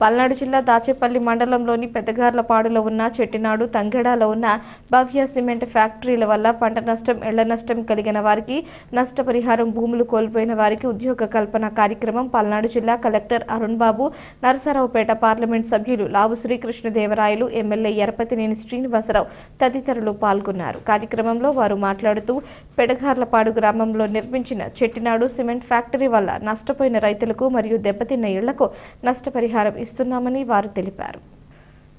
పల్నాడు జిల్లా దాచేపల్లి మండలంలోని పెద్దగార్లపాడులో ఉన్న చెట్టినాడు తంగెడాలో ఉన్న భవ్య సిమెంట్ ఫ్యాక్టరీల వల్ల పంట నష్టం ఇళ్ళ నష్టం కలిగిన వారికి నష్టపరిహారం భూములు కోల్పోయిన వారికి ఉద్యోగ కల్పన కార్యక్రమం పల్నాడు జిల్లా కలెక్టర్ అరుణ్ బాబు నరసరావుపేట పార్లమెంట్ సభ్యులు లావు శ్రీకృష్ణదేవరాయలు ఎమ్మెల్యే ఎరపతినేని శ్రీనివాసరావు తదితరులు పాల్గొన్నారు. కార్యక్రమంలో వారు మాట్లాడుతూ పెడగార్లపాడు గ్రామంలో నిర్మించిన చెట్టినాడు సిమెంట్ ఫ్యాక్టరీ వల్ల నష్టపోయిన రైతులకు మరియు దెబ్బతిన్న ఇళ్ళకు నష్టపరిహారం ఇస్తున్నామని వారు తెలిపారు.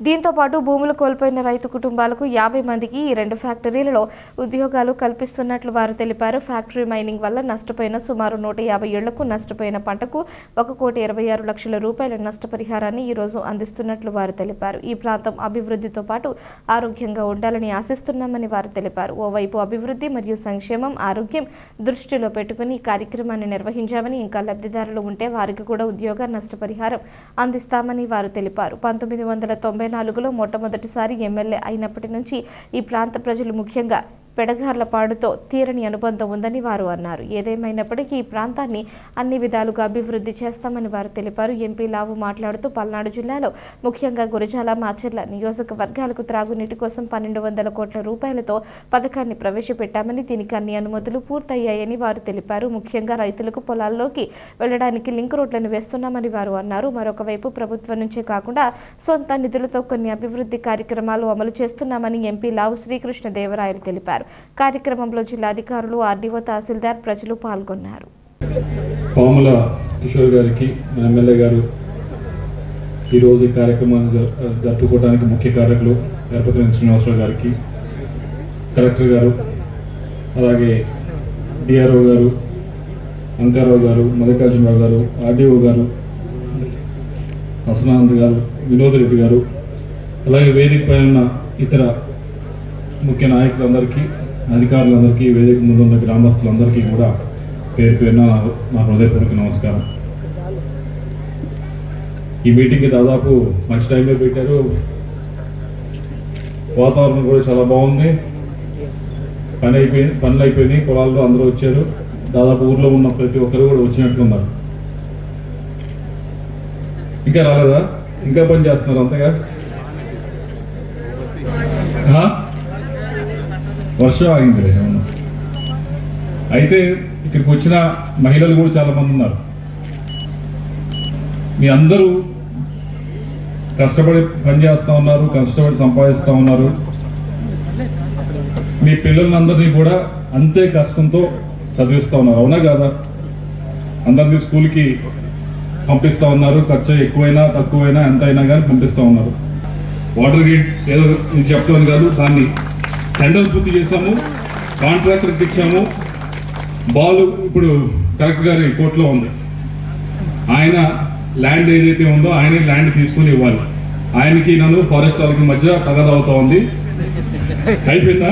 దీంతో పాటు భూములు కోల్పోయిన రైతు కుటుంబాలకు యాభై మందికి ఈ రెండు ఫ్యాక్టరీలలో ఉద్యోగాలు కల్పిస్తున్నట్లు వారు తెలిపారు. ఫ్యాక్టరీ మైనింగ్ వల్ల నష్టపోయిన సుమారు నూట యాభై ఏళ్ళకు నష్టపోయిన పంటకు ఒక కోటి ఇరవై ఆరు లక్షల రూపాయల నష్టపరిహారాన్ని ఈ రోజు అందిస్తున్నట్లు వారు తెలిపారు. ఈ ప్రాంతం అభివృద్ధితో పాటు ఆరోగ్యంగా ఉండాలని ఆశిస్తున్నామని వారు తెలిపారు. ఓవైపు అభివృద్ధి మరియు సంక్షేమం ఆరోగ్యం దృష్టిలో పెట్టుకుని ఈ కార్యక్రమాన్ని నిర్వహించామని ఇంకా లబ్ధిదారులు ఉంటే వారికి కూడా ఉద్యోగ నష్టపరిహారం అందిస్తామని వారు తెలిపారు. పంతొమ్మిది వందల తొంభై నాలుగులో మొట్టమొదటిసారి ఎమ్మెల్యే అయినప్పటి నుంచి ఈ ప్రాంత ప్రజలు ముఖ్యంగా పెడగార్లపాడుతో తీరని అనుబంధం ఉందని వారు అన్నారు. ఏదేమైనప్పటికీ ఈ ప్రాంతాన్ని అన్ని విధాలుగా అభివృద్ధి చేస్తామని వారు తెలిపారు. ఎంపీ లావు మాట్లాడుతూ పల్నాడు జిల్లాలో ముఖ్యంగా గురజాల మాచర్ల నియోజకవర్గాలకు త్రాగునీటి కోసం పన్నెండు వందల కోట్ల రూపాయలతో పథకాన్ని ప్రవేశపెట్టామని దీనికి అన్ని అనుమతులు పూర్తయ్యాయని వారు తెలిపారు. ముఖ్యంగా రైతులకు పొలాల్లోకి వెళ్ళడానికి లింక్ రోడ్లను వేస్తున్నామని వారు అన్నారు. మరొకవైపు ప్రభుత్వం నుంచే కాకుండా సొంత నిధులతో కొన్ని అభివృద్ధి కార్యక్రమాలు అమలు చేస్తున్నామని ఎంపీ లావు శ్రీకృష్ణదేవరాయలు తెలిపారు. కార్యక్రమంలో జిల్లాధికారులు ఆర్డీఓ తహసీల్దార్ ప్రజలు పాల్గొన్నారు. పాముల కిషోర్ గారికి మన ఎమ్మెల్యే గారు ఈరోజు ఈ కార్యక్రమాన్ని జరు- జరుపుకోవడానికి ముఖ్య కార్యకులు గణపతి శ్రీనివాసరావు గారికి కలెక్టర్ గారు అలాగే డిఆర్ఓ గారు అంకారావు గారు మల్లికార్జునరావు గారు ఆర్డీఓ గారు హసనానంద్ గారు వినోద్ రెడ్డి గారు అలాగే వేదిక పైన ఇతర ముఖ్య నాయకులందరికీ అధికారులందరికీ వేదిక ముందు ఉన్న గ్రామస్తులందరికీ కూడా పేరు పేరున నా హృదయపూర్వక నమస్కారం. ఈ మీటింగ్కి దాదాపు మంచి టైంలో పెట్టారు. వాతావరణం కూడా చాలా బాగుంది. పని అయిపోయింది పనులు అయిపోయినాయి పొలాల్లో అందరూ వచ్చారు. దాదాపు ఊర్లో ఉన్న ప్రతి ఒక్కరు కూడా వచ్చినట్లున్నారు ఇంకా రాలేదా? ఇంకా పని చేస్తున్నారు అంతగా? వర్షం ఆగింది రే అయితే ఇక్కడికి వచ్చిన మహిళలు కూడా చాలా మంది ఉన్నారు మీ అందరూ కష్టపడి పనిచేస్తూ ఉన్నారు కష్టపడి సంపాదిస్తూ ఉన్నారు. మీ పిల్లలందరినీ కూడా అంతే కష్టంతో చదివిస్తూ ఉన్నారు. అవునా కాదా? అందరినీ స్కూల్కి పంపిస్తూ ఉన్నారు. ఖర్చు ఎక్కువైనా తక్కువైనా ఎంత అయినా కానీ పంపిస్తూ ఉన్నారు. వాటర్ గేట్ ఏదో నేను చెప్పడం కాదు దాన్ని టెండర్ పూర్తి చేశాము కాంట్రాక్టర్కి ఇచ్చాము బాల్ ఇప్పుడు కలెక్టర్ గారి కోర్టులో ఉంది. ఆయన ల్యాండ్ ఏదైతే ఉందో ఆయనే ల్యాండ్ తీసుకుని ఇవ్వాలి. ఆయనకి నన్ను ఫారెస్ట్ వాళ్ళకి మధ్య తగద అవుతా ఉంది. అయిపోయిందా?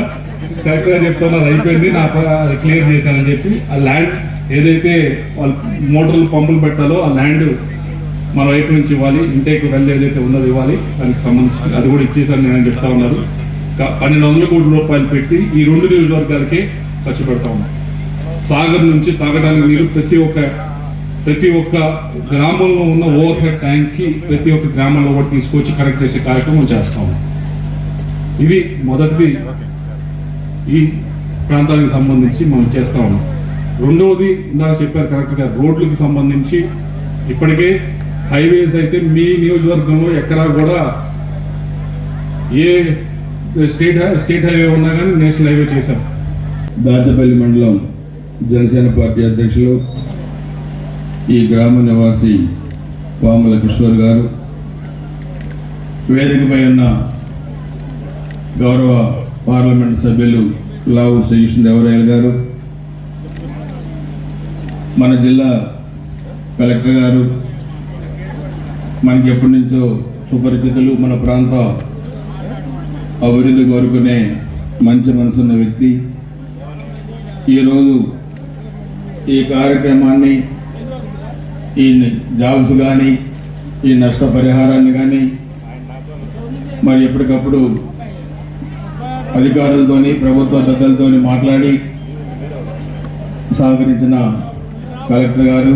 కలెక్టర్ గారు చెప్తున్నారు అయిపోయింది. నాకు క్లియర్ చేశానని చెప్పి ఆ ల్యాండ్ ఏదైతే వాళ్ళు మోటార్లు పంపులు పెట్టాలో ఆ ల్యాండ్ మన వైపు నుంచి ఇవ్వాలి. ఇంటేక్ వెళ్ళి ఏదైతే ఉన్నదో ఇవ్వాలి. దానికి సంబంధించి అది కూడా ఇచ్చేసాను నేను చెప్తా ఉన్నారు. పన్నెండు వందల కోట్ల రూపాయలు పెట్టి ఈ రెండు నియోజకవర్గాలకే ఖర్చు పెడతా ఉన్నాం. సాగర్ నుంచి తాగడానికి నీరు ప్రతి ఒక్క ప్రతి ఒక్క గ్రామంలో ఉన్న ఓవర్ హెడ్ ట్యాంక్కి ప్రతి ఒక్క గ్రామంలో కూడా తీసుకొచ్చి కనెక్ట్ చేసే కార్యక్రమం చేస్తాము ఇది మొదటిది ఈ ప్రాంతానికి సంబంధించి మనం చేస్తా ఉన్నాం. రెండవది ఇందాక చెప్పారు కరెక్ట్గా రోడ్లకు సంబంధించి ఇప్పటికే హైవేస్ అయితే మీ నియోజకవర్గంలో ఎక్కడా కూడా ఏ స్టేట్ హై- స్టేట్ హైవే ఉన్నా కానీ నేషనల్ హైవే చేశాం. దాచపల్లి మండలం జనసేన పార్టీ అధ్యక్షులు ఈ గ్రామ నివాసి పాముల కిషోర్ గారు వేదికపై ఉన్న గౌరవ పార్లమెంట్ సభ్యులు లావు శ్రీకృష్ణదేవరాయలు గారు మన జిల్లా కలెక్టర్ గారు మనకి ఎప్పటి నుంచో సుపరిచితులు మన ప్రాంత అభివృద్ధి కోరుకునే మంచి మనసున్న వ్యక్తి. ఈరోజు ఈ కార్యక్రమాన్ని ఈ జాబ్స్ కానీ ఈ నష్టపరిహారాన్ని కానీ మరి ఎప్పటికప్పుడు అధికారులతోని ప్రభుత్వ పెద్దలతోని మాట్లాడి సహకరించిన కలెక్టర్ గారు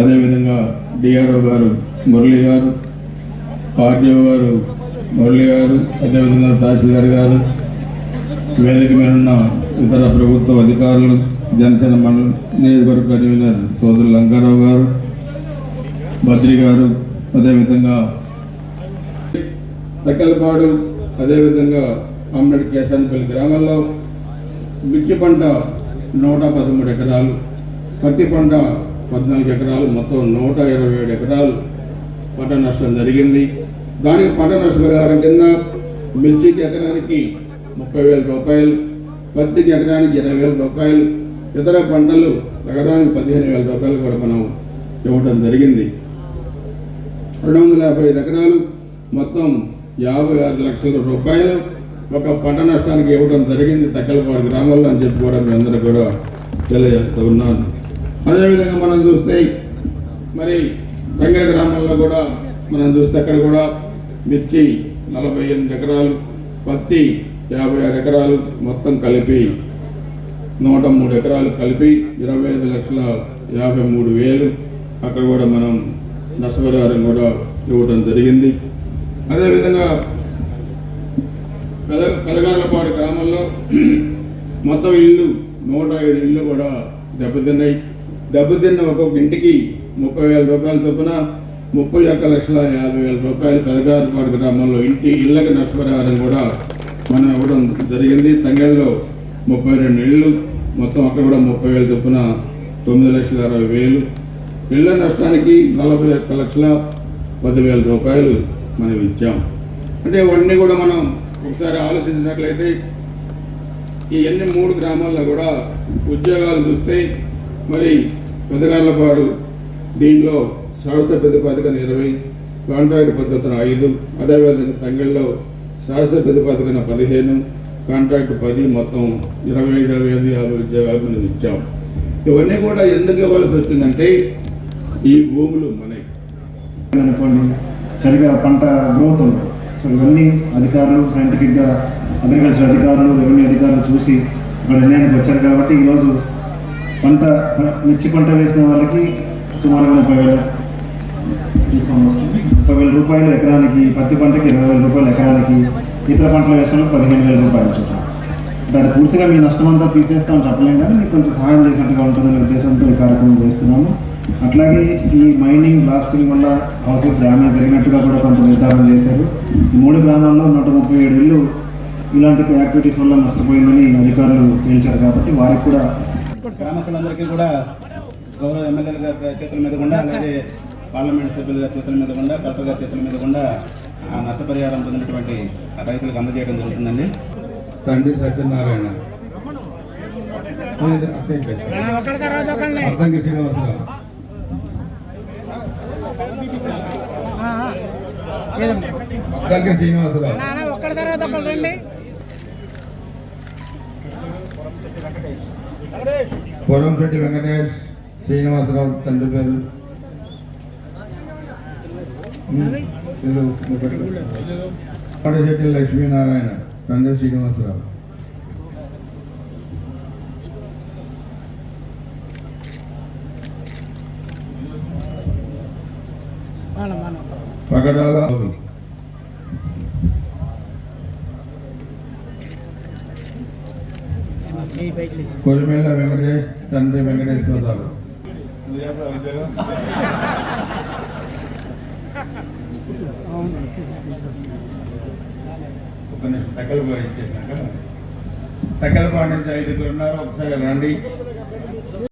అదేవిధంగా డిఆర్ఓ గారు మురళి గారు ఆర్డీఓ గారు మురళి గారు అదేవిధంగా తహసీల్దార్ గారు వేదిక మీద ఉన్న ఇతర ప్రభుత్వ అధికారులు జనసేన మండల నియోజకవర్గ కన్వీనర్ సోదరు లంకారావు గారు బద్రి గారు అదేవిధంగా తక్కలపాడు అదేవిధంగా అమ్మడి కేశాన్పల్లి గ్రామాల్లో మిర్చి పంట నూట పదమూడు ఎకరాలు పత్తి పంట పద్నాలుగు ఎకరాలు మొత్తం నూట ఇరవై ఏడు ఎకరాలు పంట నష్టం జరిగింది. దానికి పంట నష్టపరిహారం కింద మిర్చికి ఎకరానికి ముప్పై వేల రూపాయలు పత్తికి ఎకరానికి ఇరవై వేల రూపాయలు ఇతర పంటలు ఎకరానికి పదిహేను వేల రూపాయలు కూడా మనం ఇవ్వడం జరిగింది. రెండు వందల యాభై ఐదు ఎకరాలు మొత్తం యాభై ఆరు లక్షల రూపాయలు ఒక పంట నష్టానికి ఇవ్వడం జరిగింది తక్కలపాడు గ్రామంలో అని చెప్పి కూడా మీ అందరూ కూడా తెలియజేస్తూ ఉన్నాను. అదేవిధంగా మనం చూస్తే మరి తంగడి గ్రామంలో కూడా మనం చూస్తే అక్కడ కూడా మిర్చి నలభై ఎనిమిది ఎకరాలు పత్తి యాభై ఆరు ఎకరాలు మొత్తం కలిపి నూట మూడు ఎకరాలు కలిపి ఇరవై ఐదు లక్షల యాభై మూడు వేలు. అక్కడ కూడా మనం నష్టపరిహారం కూడా ఇవ్వడం జరిగింది. అదేవిధంగా పెద పెదగార్లపాడు గ్రామంలో మొత్తం ఇల్లు నూట ఐదు ఇల్లు కూడా దెబ్బతిన్నాయి. దెబ్బతిన్న ఒక్కొక్క ఇంటికి ముప్పై వేల రూపాయల చొప్పున ముప్పై ఒక్క లక్షల యాభై వేల రూపాయలు పెదగారుపాటు గ్రామంలో ఇంటి ఇళ్ళకి నష్టపరిహారం కూడా మనం ఇవ్వడం జరిగింది. తంగళ్ళలో ముప్పై రెండు ఇళ్ళు మొత్తం అక్కడ కూడా ముప్పై వేల చొప్పున తొమ్మిది లక్షల అరవై వేలు. ఇళ్ళ నష్టానికి నలభై ఒక్క లక్షల పదివేల రూపాయలు మనం ఇచ్చాం. అంటే ఇవన్నీ కూడా మనం ఒకసారి ఆలోచించినట్లయితే ఈ అన్ని మూడు గ్రామాల్లో కూడా ఉద్యోగాలు చూస్తే మరి పెదగార్లపాడు దీంట్లో శాస్త్ర ప్రతిపాదికన ఇరవై కాంట్రాక్ట్ పద్ధతిన ఐదు అదేవిధంగా తంగళ్ళలో శాస్త్ర ప్రతిపాదికన పదిహేను కాంట్రాక్ట్ పది మొత్తం ఇరవై ఐదు ఇరవై ఐదు యాభై ఉద్యోగాలు మనం ఇచ్చాం. ఇవన్నీ కూడా ఎందుకు ఇవ్వాల్సి వచ్చిందంటే ఈ భూములు మనకి అనుకోండి సరిగా పంట గ్రోత్ ఉండదు. సో ఇవన్నీ అధికారులు సైంటిఫిక్గా అగ్రికల్చర్ అధికారులు రెవెన్యూ అధికారులు చూసి ఇక్కడ నిర్ణయానికి వచ్చారు కాబట్టి ఈరోజు పంట మిర్చి పంట వేసిన వాళ్ళకి సుమారుగా ముప్పై వేల ఈ సంవత్సరం. ముప్పై వేల రూపాయలు ఎకరానికి పత్తి పంటకి ఇరవై వేల రూపాయలు ఎకరానికి ఇతర పంటలు వేస్తాను పదిహేను వేల రూపాయలు చూద్దాం అంటే అది పూర్తిగా మీ నష్టం అంతా తీసేస్తాం చెప్పలేం కానీ మీకు కొంచెం సహాయం చేసినట్టుగా ఉంటుందనే ఉద్దేశంతో ఈ కార్యక్రమం చేస్తున్నాము. అట్లాగే ఈ మైనింగ్ బ్లాస్టింగ్ వల్ల హౌసెస్ డ్యామేజ్ జరిగినట్టుగా కూడా కొంత నిర్ధారణ చేశారు. ఈ మూడు గ్రామాల్లో నూట ముప్పై ఏడు ఇళ్ళు ఇలాంటి యాక్టివిటీస్ వల్ల నష్టపోయిందని అధికారులు తేల్చారు కాబట్టి వారికి కూడా గ్రామస్తులందరికీ కూడా గౌరవ ఎమ్మెల్యేల చేతుల మీద కూడా అలాగే పార్లమెంట్ సభ్యుల గారి చేతుల మీద గుండా కలెక్టర్ గారి చేతుల మీద గుండా ఆ నష్టపరిహారం పొందినటువంటి రైతులకు అందజేయడం జరుగుతుందండి. తండ్రి సత్యనారాయణ. అర్థంకి శ్రీనివాసరావు అర్థంకి శ్రీనివాసరావు ఒక్కడి తర్వాత ఒకళ్ళు రండి. పొరంశెట్టి వెంకటేష్ శ్రీనివాసరావు తండ్రి పేరు. పాడశెట్టి లక్ష్మీనారాయణ తండ్రి శ్రీనివాసరావు. మనం పగడాల కొలిమేళ్ళ వెంకటేష్ తండ్రి వెంకటేశ్వరరావు. ఒక నిమిషం తగ్గలపాడు ఇచ్చేసాక తగ్గలపాడు నుంచి ఐదుగురు ఉన్నారు ఒకసారి రండి